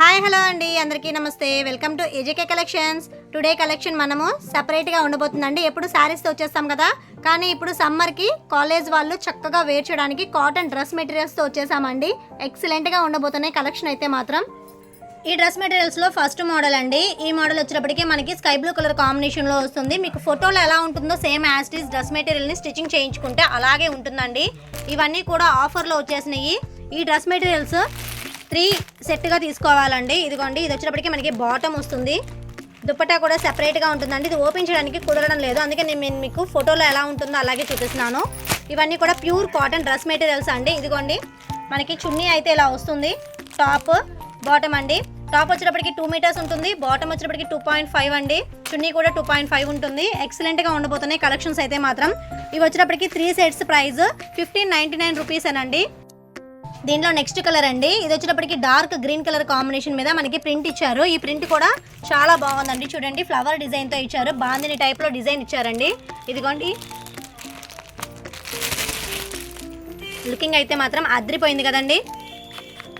Hi hello అండి. అందరికీ నమస్తే. Welcome to AGK collections. Today collection మనము సపరేట్గా ఉండబోతుందండి. ఎప్పుడు శారీస్తో వచ్చేస్తాం కదా. కానీ ఇప్పుడు సమ్మర్కి కాలేజ్ వాళ్ళు చక్కగా వేర్ చేయడానికి కాటన్ డ్రెస్ మెటీరియల్స్తో వచ్చేసామండి. ఎక్సలెంట్గా ఉండబోతున్నాయి కలెక్షన్ అయితే మాత్రం. ఈ డ్రెస్ మెటీరియల్స్లో ఫస్ట్ మోడల్ అండి. ఈ మోడల్ వచ్చినప్పటికీ మనకి స్కై బ్లూ కలర్ కాంబినేషన్లో వస్తుంది. మీకు ఫోటోలో ఎలా ఉంటుందో same as it is dress మెటీరియల్ని స్టిచ్చింగ్ చేయించుకుంటే అలాగే ఉంటుందండి. ఇవన్నీ కూడా ఆఫర్లో వచ్చేసినాయి. ఈ డ్రెస్ మెటీరియల్స్ త్రీ సెట్గా తీసుకోవాలండి. ఇదిగోండి ఇది వచ్చినప్పటికీ మనకి బాటమ్ వస్తుంది. దుప్పటా కూడా సెపరేట్గా ఉంటుందండి. ఇది ఓపెన్ చేయడానికి కుదరడం లేదు. అందుకే నేను నేను మీకు ఫోటోలో ఎలా ఉంటుందో అలాగే చూపిస్తున్నాను. ఇవన్నీ కూడా ప్యూర్ కాటన్ డ్రెస్ మెటీరియల్స్ అండి. ఇదిగోండి మనకి చున్నీ అయితే ఇలా వస్తుంది. టాప్ బాటమ్ అండి. టాప్ వచ్చేటప్పటికి టూ మీటర్స్ ఉంటుంది. బాటమ్ వచ్చేటప్పటికి టూ పాయింట్ ఫైవ్ అండి. చున్నీ కూడా టూ పాయింట్ ఫైవ్ ఉంటుంది. ఎక్సలెంట్గా ఉండబోతున్నాయి కలెక్షన్స్ అయితే మాత్రం. ఇవి వచ్చేటప్పటికి three sets price fifteen ninety nine rupees అనండి. దీంట్లో నెక్స్ట్ కలర్ అండి. ఇది వచ్చేటప్పటికి డార్క్ గ్రీన్ కలర్ కాంబినేషన్ మీద మనకి ప్రింట్ ఇచ్చారు. ఈ ప్రింట్ కూడా చాలా బాగుందండి. చూడండి ఫ్లవర్ డిజైన్తో ఇచ్చారు. బాందిని టైప్లో డిజైన్ ఇచ్చారండి. ఇదిగోండి. లుకింగ్ అయితే మాత్రం అద్రిపోయింది కదండి.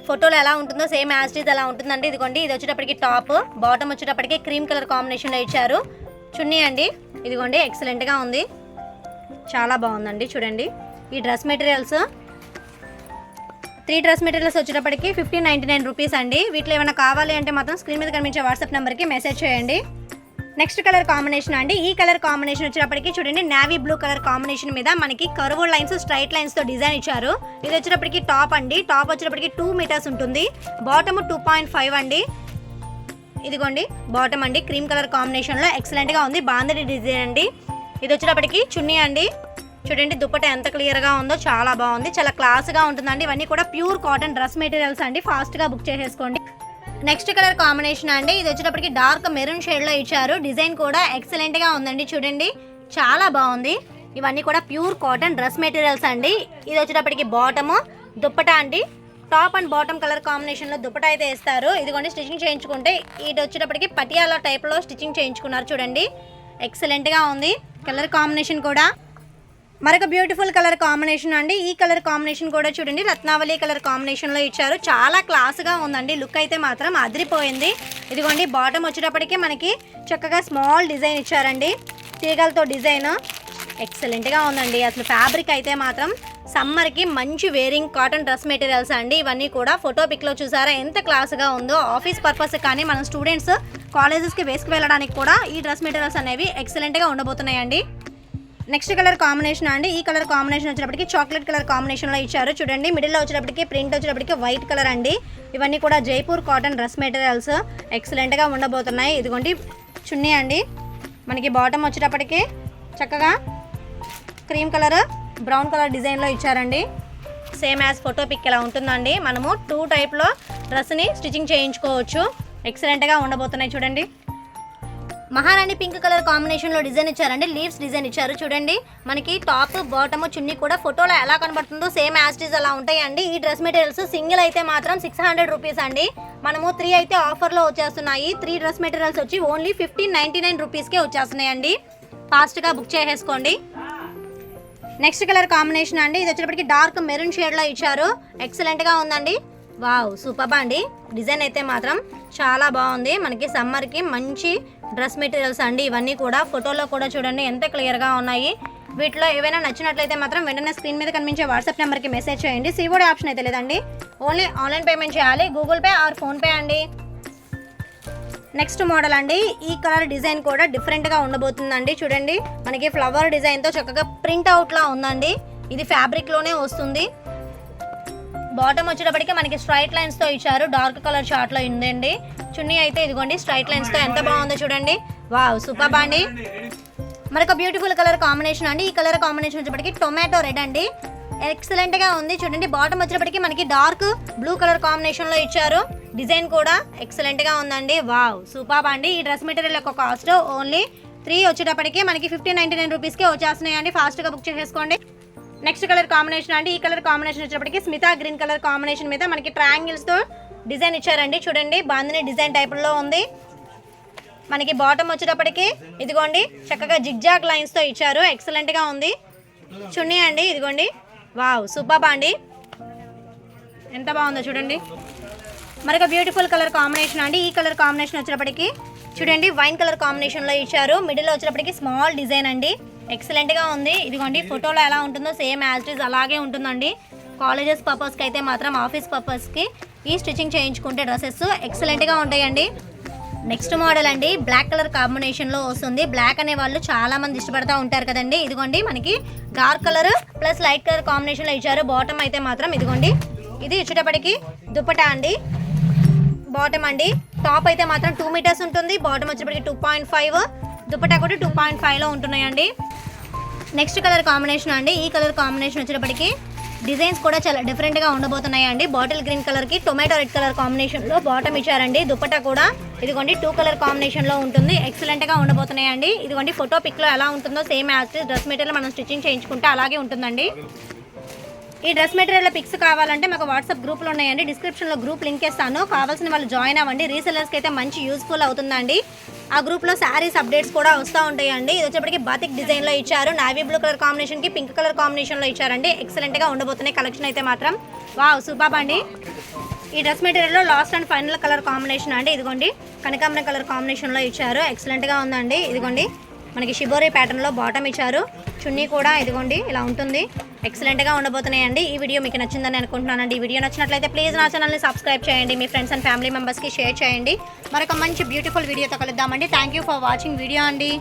ఫోటోలో ఎలా ఉంటుందో సేమ్ యాస్టీజ్ అలా ఉంటుందండి. ఇదిగోండి ఇది వచ్చేటప్పటికి టాప్ బాటమ్ వచ్చేటప్పటికి క్రీమ్ కలర్ కాంబినేషన్లో ఇచ్చారు. చున్నీ అండి. ఇదిగోండి ఎక్సలెంట్గా ఉంది. చాలా బాగుందండి చూడండి. ఈ dress materials three dress materials వచ్చేటప్పటికి ఫిఫ్టీన్ నైంటీ నైన్ రూపీస్ అండి. వీటిలో ఏమైనా కావాలి అంటే మాత్రం స్క్రీన్ మీద కనిపించే వాట్సాప్ నెంబర్కి మెసేజ్ చేయండి. నెక్స్ట్ కలర్ కాంబినేషన్ అండి. ఈ కలర్ కాంబినేషన్ వచ్చేటప్పటికి చూడండి నావీ బ్లూ కలర్ కాంబినేషన్ మీద మనకి కరువు లైన్స్ స్ట్రైట్ లైన్స్తో డిజైన్ ఇచ్చారు. ఇది వచ్చేటప్పటికి టాప్ అండి. టాప్ వచ్చేటప్పటికి టూ మీటర్స్ ఉంటుంది. బాటమ్ టూ పాయింట్ ఫైవ్ అండి. ఇదిగోండి బాటమ్ అండి. క్రీమ్ కలర్ కాంబినేషన్లో ఎక్సలెంట్గా ఉంది. బాందడి డిజైన్ అండి. ఇది వచ్చేటప్పటికి చున్నీ అండి. చూడండి దుప్పట ఎంత క్లియర్గా ఉందో చాలా బాగుంది. చాలా క్లాస్గా ఉంటుందండి. ఇవన్నీ కూడా ప్యూర్ కాటన్ డ్రెస్ మెటీరియల్స్ అండి. ఫాస్ట్గా బుక్ చేసేసుకోండి. నెక్స్ట్ కలర్ కాంబినేషన్ అండి. ఇది వచ్చేటప్పటికి డార్క్ మెరూన్ షేడ్లో ఇచ్చారు. డిజైన్ కూడా ఎక్సలెంట్గా ఉందండి చూడండి. చాలా బాగుంది. ఇవన్నీ కూడా ప్యూర్ కాటన్ డ్రెస్ మెటీరియల్స్ అండి. ఇది వచ్చేటప్పటికి బాటము దుప్పట అండి. టాప్ అండ్ బాటమ్ కలర్ కాంబినేషన్లో దుప్పట అయితే వేస్తారు. ఇదిగోండి స్టిచ్చింగ్ చేయించుకుంటే ఇది వచ్చేటప్పటికి పటియాలా టైప్లో స్టిచ్చింగ్ చేయించుకున్నారు చూడండి. ఎక్సలెంట్గా ఉంది. కలర్ కాంబినేషన్ కూడా. మరొక బ్యూటిఫుల్ కలర్ కాంబినేషన్ అండి. ఈ కలర్ కాంబినేషన్ కూడా చూడండి. రత్నావళి కలర్ కాంబినేషన్లో ఇచ్చారు. చాలా క్లాస్గా ఉందండి. లుక్ అయితే మాత్రం అదిరిపోయింది. ఇదిగోండి బాటమ్ వచ్చేటప్పటికి మనకి చక్కగా స్మాల్ డిజైన్ ఇచ్చారండి. తీగలతో డిజైన్. ఎక్సలెంట్గా ఉందండి. అసలు ఫ్యాబ్రిక్ అయితే మాత్రం సమ్మర్కి మంచి వేరింగ్ కాటన్ డ్రెస్ మెటీరియల్స్ అండి. ఇవన్నీ కూడా ఫోటో పిక్లో చూసారా? ఎంత క్లాస్గా ఉందో. ఆఫీస్ పర్పస్ కానీ మన స్టూడెంట్స్ కాలేజెస్కి వేసుకు వెళ్ళడానికి కూడా ఈ డ్రెస్ మెటీరియల్స్ అనేవి ఎక్సలెంట్గా ఉండబోతున్నాయండి. నెక్స్ట్ కలర్ కాంబినేషన్ అండి. ఈ కలర్ కాంబినేషన్ వచ్చేటప్పటికి చాక్లెట్ కలర్ కాంబినేషన్లో ఇచ్చారు. చూడండి మిడిల్లో వచ్చేటప్పటికి ప్రింట్ వచ్చేటప్పటికి వైట్ కలర్ అండి. ఇవన్నీ కూడా జైపూర్ కాటన్ డ్రెస్ మెటీరియల్స్ ఎక్సలెంట్గా ఉండబోతున్నాయి. ఇదిగోండి చున్నీ అండి. మనకి బాటమ్ వచ్చేటప్పటికి చక్కగా క్రీమ్ కలర్ బ్రౌన్ కలర్ డిజైన్లో ఇచ్చారండి. సేమ్ యాజ్ ఫోటో పిక్ ఇలా ఉంటుందండి. మనము టూ టైప్లో డ్రెస్ని స్టిచ్చింగ్ చేయించుకోవచ్చు. ఎక్సలెంట్గా ఉండబోతున్నాయి చూడండి. మహారాణి పింక్ కలర్ కాంబినేషన్లో డిజైన్ ఇచ్చారండి లీవ్స్ డిజైన్ ఇచ్చారు. చూడండి మనకి టాప్ బాటమ్ చున్నీ కూడా ఫోటోలో ఎలా కనబడుతుందో సేమ్ యాస్టీస్ అలా ఉంటాయండి. ఈ డ్రెస్ మెటీరియల్స్ సింగిల్ అయితే మాత్రం సిక్స్ హండ్రెడ్ రూపీస్ అండి. మనము త్రీ అయితే ఆఫర్లో వచ్చేస్తున్నాయి. త్రీ డ్రెస్ మెటీరియల్స్ వచ్చి ఓన్లీ ఫిఫ్టీన్ నైంటీ నైన్ రూపీస్కే వచ్చేస్తున్నాయండి. ఫాస్ట్గా బుక్ చేసేసుకోండి. నెక్స్ట్ కలర్ కాంబినేషన్ అండి. ఇది వచ్చేటప్పటికి డార్క్ మెరూన్ షేడ్లో ఇచ్చారు. ఎక్సలెంట్గా ఉందండి. వావ్ సూపర్ అండి. డిజైన్ అయితే మాత్రం చాలా బాగుంది. మనకి సమ్మర్కి మంచి డ్రెస్ మెటీరియల్స్ అండి. ఇవన్నీ కూడా ఫోటోలో కూడా చూడండి ఎంత క్లియర్గా ఉన్నాయి. వీటిలో ఏవైనా నచ్చినట్లయితే మాత్రం వెంటనే స్క్రీన్ మీద కనిపించే వాట్సాప్ నెంబర్కి మెసేజ్ చేయండి. సివోడి ఆప్షన్ అయితే లేదండి. ఓన్లీ ఆన్లైన్ పేమెంట్ చేయాలి. గూగుల్ పే ఆర్ ఫోన్పే అండి. నెక్స్ట్ మోడల్ అండి. ఈ కలర్ డిజైన్ కూడా డిఫరెంట్గా ఉండబోతుందండి. చూడండి మనకి ఫ్లవర్ డిజైన్తో చక్కగా ప్రింట్ అవుట్లా ఉందండి. ఇది ఫ్యాబ్రిక్లోనే వస్తుంది. బాటమ్ వచ్చేటప్పటికి మనకి స్ట్రైట్ లైన్స్తో ఇచ్చారు. డార్క్ కలర్ షార్ట్లో ఉందండి. చున్నీ అయితే ఇదిగోండి స్ట్రైట్ లైన్స్తో ఎంత బాగుందో చూడండి. వావ్ సూపర్ బాండి మరొక బ్యూటిఫుల్ కలర్ కాంబినేషన్ అండి. ఈ కలర్ కాంబినేషన్ వచ్చేటప్పటికి టొమాటో రెడ్ అండి. ఎక్సలెంట్గా ఉంది చూడండి. బాటమ్ వచ్చేటప్పటికి మనకి డార్క్ బ్లూ కలర్ కాంబినేషన్లో ఇచ్చారు. డిజైన్ కూడా ఎక్సలెంట్గా ఉందండి. వావ్ సూపర్ అండి ఈ డ్రెస్ మెటీరియల్ యొక్క కాస్ట్ ఓన్లీ త్రీ వచ్చేటప్పటికి మనకి ఫిఫ్టీన్ నైంటీ నైన్ రూపీస్కే వచ్చేస్తున్నాయండి. ఫాస్ట్గా బుక్ చేసేసుకోండి. నెక్స్ట్ కలర్ కాంబినేషన్ అండి. ఈ కలర్ కాంబినేషన్ వచ్చేటప్పటికి స్మితా గ్రీన్ కలర్ కాంబినేషన్ మీద మనకి ట్రయాంగిల్స్తో డిజైన్ ఇచ్చారండి. చూడండి బాందిని డిజైన్ టైప్లో ఉంది. మనకి బాటమ్ వచ్చేటప్పటికి ఇదిగోండి చక్కగా జిగ్జాగ్ లైన్స్తో ఇచ్చారు. ఎక్సలెంట్గా ఉంది. చున్నీ అండి ఇదిగోండి. వావ్ సూపర్ అండి. ఎంత బాగుందో చూడండి. మరొక బ్యూటిఫుల్ కలర్ కాంబినేషన్ అండి. ఈ కలర్ కాంబినేషన్ వచ్చేటప్పటికి చూడండి వైన్ కలర్ కాంబినేషన్లో ఇచ్చారు. మిడిల్లో వచ్చేటప్పటికి స్మాల్ డిజైన్ అండి. ఎక్సలెంట్గా ఉంది. ఇదిగోండి ఫోటోలో ఎలా ఉంటుందో సేమ్ యాజ్ ఇట్ ఈజ్ అలాగే ఉంటుందండి. కాలేజెస్ పర్పస్కి అయితే మాత్రం ఆఫీస్ పర్పస్కి ఈ స్టిచ్చింగ్ చేయించుకుంటే డ్రెస్సెస్ ఎక్సలెంట్గా ఉంటాయండి. నెక్స్ట్ మోడల్ అండి బ్లాక్ కలర్ కాంబినేషన్లో వస్తుంది. బ్లాక్ అనే వాళ్ళు చాలా మంది ఇష్టపడతా ఉంటారు కదండి. ఇదిగోండి మనకి dark colour plus light colour కాంబినేషన్లో ఇచ్చారు. బాటమ్ అయితే మాత్రం ఇదిగోండి ఇది ఇచ్చేటప్పటికి దుప్పటా అండి. బాటమ్ అండి. టాప్ అయితే మాత్రం టూ మీటర్స్ ఉంటుంది. బాటమ్ వచ్చేటప్పటికి టూ పాయింట్ ఫైవ్ దుప్పటా కూడా టూ పాయింట్ ఫైవ్లో ఉంటున్నాయండి. నెక్స్ట్ కలర్ కాంబినేషన్ అండి. ఈ కలర్ కాంబినేషన్ వచ్చేటప్పటికి డిజైన్స్ కూడా చాలా డిఫరెంట్గా అండి. బాటిల్ గ్రీన్ కలర్కి టొమాటో రెడ్ కలర్ కాంబినేషన్లో బాటమ్ ఇచ్చారండి. దుప్పటా కూడా ఇదిగోండి టూ కలర్ కాంబినేషన్లో ఉంటుంది. ఎక్సలెంట్గా అండి. ఇదిగోండి ఫోటో పిక్లో ఎలా ఉంటుందో సేమ్ యాజ్ డ్రెస్ మెటీరియల్ మనం స్టిచ్చింగ్ చేయించుకుంటే అలాగే ఉంటుందండి. ఈ డ్రెస్ మెటీరియల్ పిక్స్ కావాలంటే మాకు వాట్సాప్ గ్రూప్లో ఉన్నాయండి. డిస్క్రిప్షన్లో గ్రూప్ లింక్ ఇస్తాను. కావాల్సిన వాళ్ళు జాయిన్ అవ్వండి. రీసెలర్స్కి అయితే మంచి యూస్ఫుల్ అవుతుందండి. ఆ గ్రూప్లో శారీస్ అప్డేట్స్ కూడా వస్తూ ఉంటాయండి. ఇది వచ్చేప్పటికి బాతిక్ డిజైన్లో ఇచ్చారు. నావీ బ్లూ కలర్ కాంబినేషన్కి పింక్ కలర్ కాంబినేషన్లో ఇచ్చారండి. ఎక్సలెంట్గా ఉండబోతున్నాయి కలెక్షన్ అయితే మాత్రం. వావ్ సూపర్ అండి. ఈ dress మెటీరియల్లో last and final colour combination అండి. ఇదిగోండి కనకాంబరం కలర్ కాంబినేషన్లో ఇచ్చారు. ఎక్సలెంట్గా ఉందండి. ఇదిగోండి మనకి షిబోరి ప్యాటర్న్లో బాటమ్ ఇచ్చారు. చున్నీ కూడా ఇదిగోండి ఇలా ఉంటుంది. ఎక్సలెంట్గా ఉండబోతున్నాయండి. ఈ వీడియో మీకు నచ్చిందని అనుకుంటున్నానండి. ఈ వీడియో నచ్చినట్లయితే ప్లీజ్ నా ఛానల్ని సబ్స్క్రైబ్ చేయండి. మీ ఫ్రెండ్స్ అండ్ ఫ్యామిలీ మెంబర్స్కి షేర్ చేయండి. మరొక మంచి బ్యూటిఫుల్ వీడియోతో కలుద్దామండి. Thank you for watching video అండి.